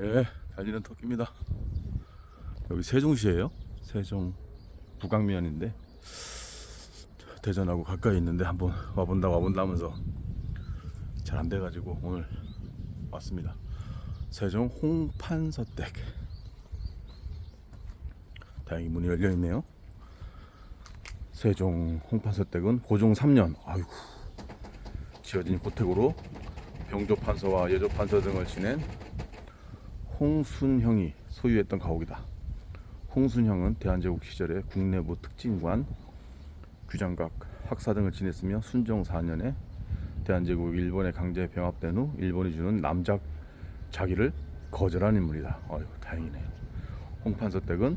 예, 달리는 토끼입니다. 여기 세종시예요. 세종 북강면인데 대전하고 가까이 있는데 한번 와본다 와본다 하면서 잘 안 돼가지고 오늘 왔습니다. 세종 홍판서댁. 다행히 문이 열려 있네요. 세종 홍판서댁은 고종 3년 아이고 지어진 고택으로 병조판서와 예조판서 등을 지낸 홍순형이 소유했던 가옥이다. 홍순형은 대한제국 시절에 국내부 특진관, 규장각, 학사 등을 지냈으며 순종 4년에 대한제국 일본에 강제 병합된 후 일본이 주는 남작 자기를 거절한 인물이다. 어휴 다행이네요. 홍판서 댁은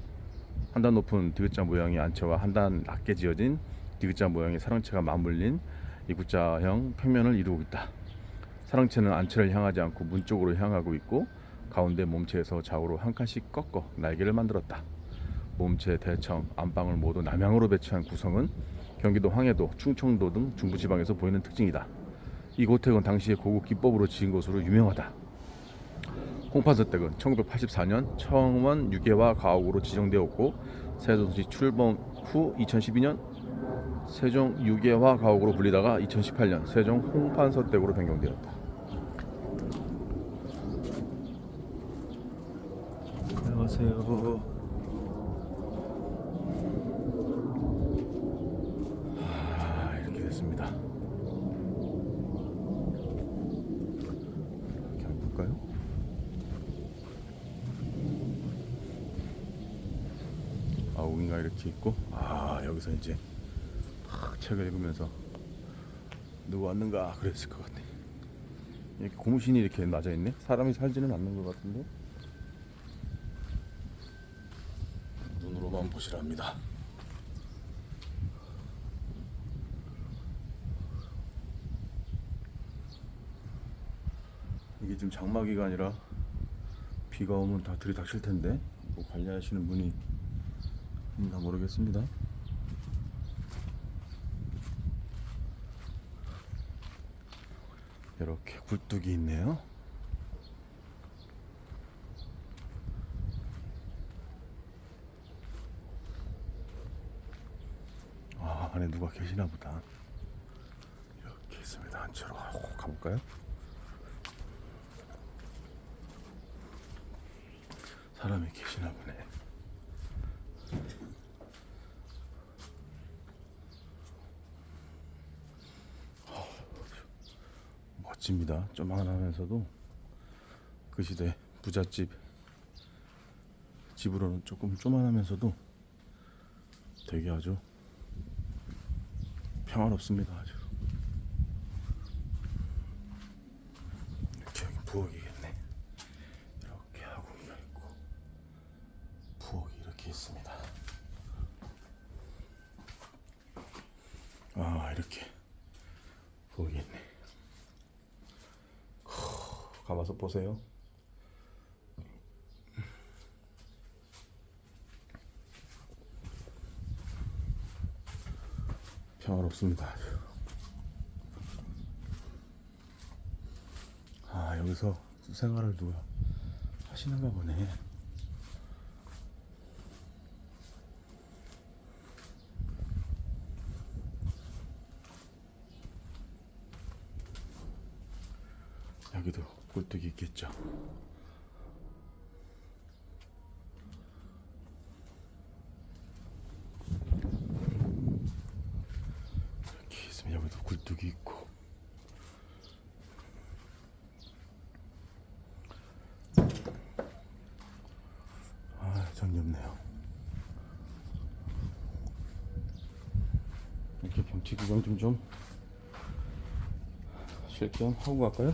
한 단 높은 디귿자 모양의 안채와 한 단 낮게 지어진 디귿자 모양의 사랑채가 맞물린 이구자형 평면을 이루고 있다. 사랑채는 안채를 향하지 않고 문 쪽으로 향하고 있고 가운데 몸체에서 좌우로 한 칸씩 꺾어 날개를 만들었다. 몸체, 대청, 안방을 모두 남향으로 배치한 구성은 경기도 황해도, 충청도 등 중부지방에서 보이는 특징이다. 이 고택은 당시의 고급 기법으로 지은 것으로 유명하다. 홍판서댁은 1984년 청원 유계화 가옥으로 지정되었고 세종시 출범 후 2012년 세종 유계화 가옥으로 불리다가 2018년 세종 홍판서댁으로 변경되었다. 안녕하세요. 아, 이렇게 됐습니다. 이렇게 한번 볼까요? 아웅이가 이렇게 있고, 아 여기서 이제 막 책을 읽으면서 누구 왔는가 그랬을 것 같네. 이렇게 고무신이 이렇게 맞아 있네. 사람이 살지는 않는 것 같은데. 눈으로만 보시랍니다. 이게 지금 장마 기간이라 비가 오면 다 들이닥칠 텐데 뭐 관리하시는 분이 있나 모르겠습니다. 이렇게 굴뚝이 있네요. 아, 안에 누가 계시나 보다. 이렇게 있습니다. 아, 가볼까요? 사람이 계시나 보네. 집니다. 조만하면서도 그 시대 부잣집 집으로는 조금 조만하면서도 되게 아주 평화롭습니다. 아주 이렇게 여기 부엌이겠네. 이렇게 하고기가 있고 부엌이 이렇게 있습니다. 아 이렇게 부엌이 있네. 크, 가봐서 보세요. 평화롭습니다. 아 여기서 생활을 누가 하시는가 보네. 여기도 굴뚝이 있겠죠. 이렇게 있으면 여기도 굴뚝이 있고. 아, 정이 없네요. 이렇게 경치 구경 좀좀 쉴겸 하고 갈까요?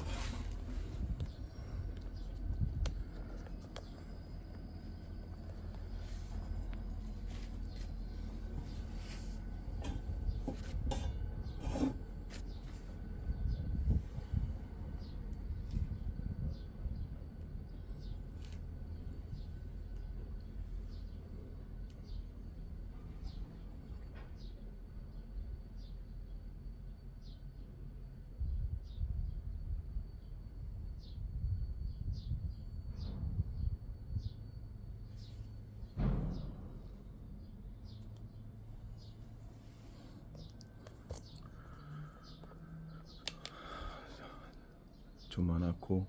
조만하고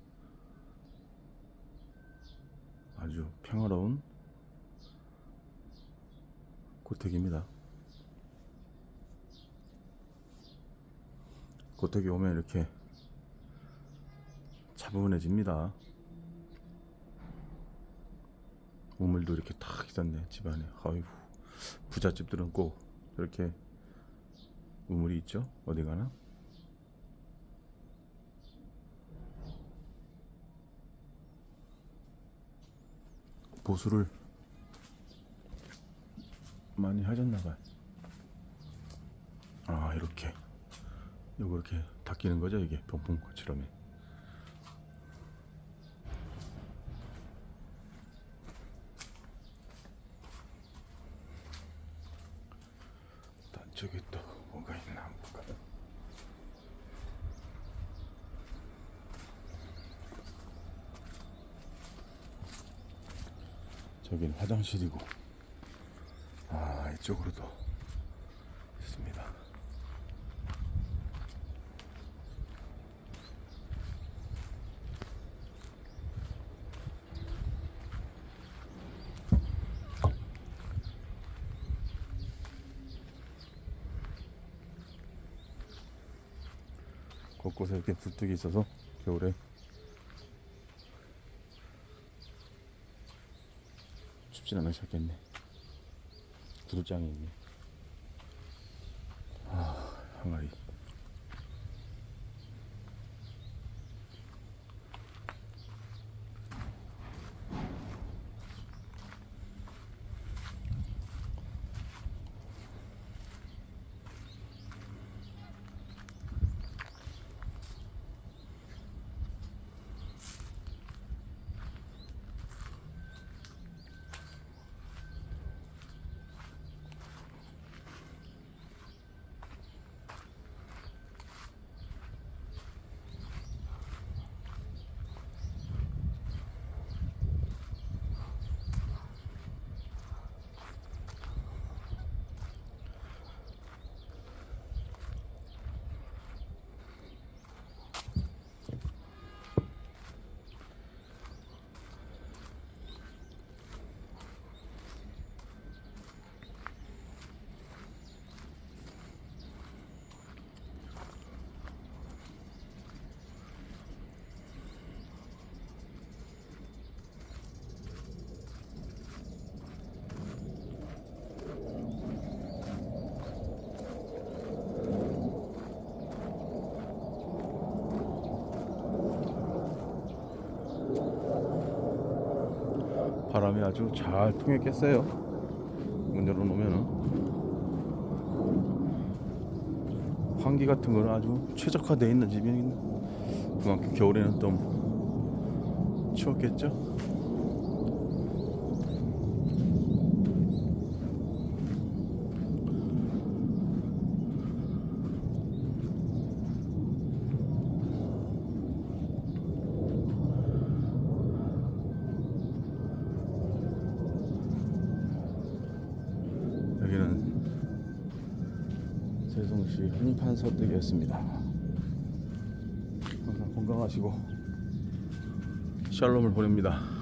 아주 평화로운 고택입니다. 고택에 오면 이렇게 차분해집니다. 우물도 이렇게 탁 있었네 집안에. 아이고 부잣집들은 꼭 이렇게 우물이 있죠. 어디 가나? 보수를 많이 하셨나봐요. 아 이렇게 요거 이렇게 닦이는 거죠 이게 병풍처럼. 단쪽에 또 뭐가 있나 한번 볼까요? 저긴 화장실이고 아 이쪽으로도 있습니다. 곳곳에 이렇게 굴뚝이 있어서 겨울에 춥진 않으셨겠네. 두루장이 있네. 아, 항아리. 바람이 아주 잘 통했겠어요. 문 열어놓으면은 환기 같은 거는 아주 최적화되어 있는 집이 그만큼 겨울에는 좀 추웠겠죠. 여기는 세종시 한판서댁이었습니다. 항상 건강하시고 샬롬을 보냅니다.